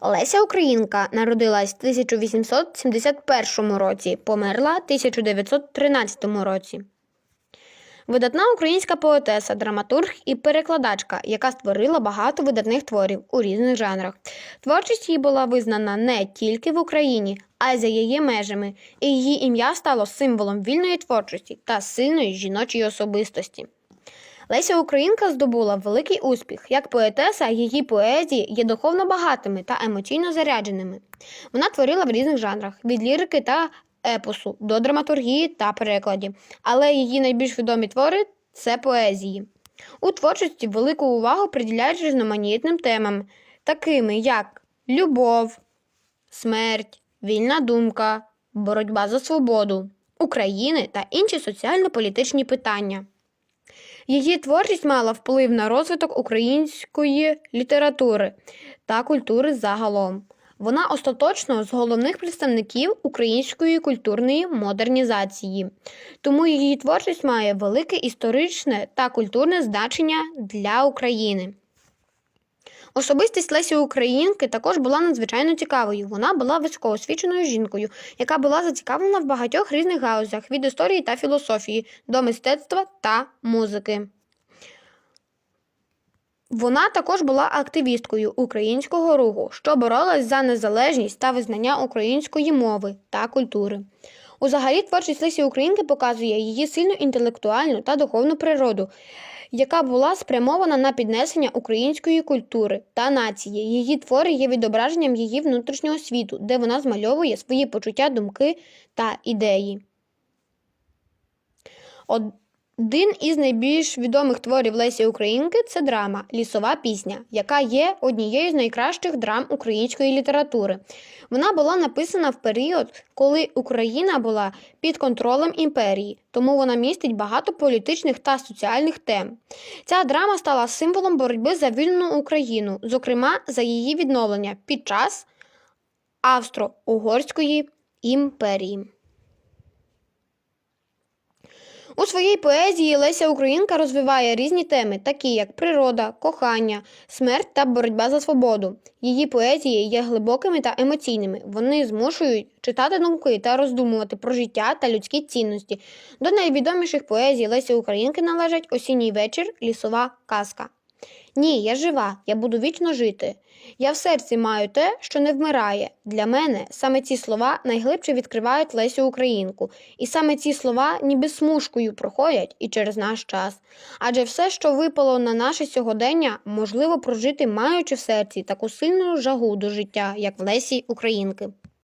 Леся Українка народилась в 1871 році, померла в 1913 році. Видатна українська поетеса, драматург і перекладачка, яка створила багато видатних творів у різних жанрах. Творчість її була визнана не тільки в Україні, а й за її межами, і її ім'я стало символом вільної творчості та сильної жіночої особистості. Леся Українка здобула великий успіх. Як поетеса, її поезії є духовно багатими та емоційно зарядженими. Вона творила в різних жанрах від лірики та епосу до драматургії та перекладів, але її найбільш відомі твори це поезії. У творчості велику увагу приділяють різноманітним темам, такими як любов, смерть, вільна думка, боротьба за свободу України та інші соціально-політичні питання. Її творчість мала вплив на розвиток української літератури та культури загалом. Вона остаточно з головних представників української культурної модернізації, тому її творчість має велике історичне та культурне значення для України. Особистість Лесі Українки також була надзвичайно цікавою. Вона була високоосвіченою жінкою, яка була зацікавлена в багатьох різних гаузах від історії та філософії до мистецтва та музики. Вона також була активісткою українського руху, що боролась за незалежність та визнання української мови та культури. Узагалі, творчість Лесі Українки показує її сильну інтелектуальну та духовну природу, яка була спрямована на піднесення української культури та нації. Її твори є відображенням її внутрішнього світу, де вона змальовує свої почуття, думки та ідеї. Один із найбільш відомих творів Лесі Українки це драма Лісова пісня, яка є однією з найкращих драм української літератури. Вона була написана в період, коли Україна була під контролем імперії, тому вона містить багато політичних та соціальних тем. Ця драма стала символом боротьби за вільну Україну, зокрема за її відновлення під час Австро-Угорської імперії. У своїй поезії Леся Українка розвиває різні теми, такі як природа, кохання, смерть та боротьба за свободу. Її поезії є глибокими та емоційними. Вони змушують читати думки та роздумувати про життя та людські цінності. До найвідоміших поезій Лесі Українки належать Осінній вечір, лісова казка. Ні, я жива, я буду вічно жити. Я в серці маю те, що не вмирає. Для мене саме ці слова найглибше відкривають Лесю Українку, і саме ці слова ніби смужкою проходять і через наш час. Адже все, що випало на наше сьогодення, можливо прожити, маючи в серці таку сильну жагу до життя, як в Лесі Українки.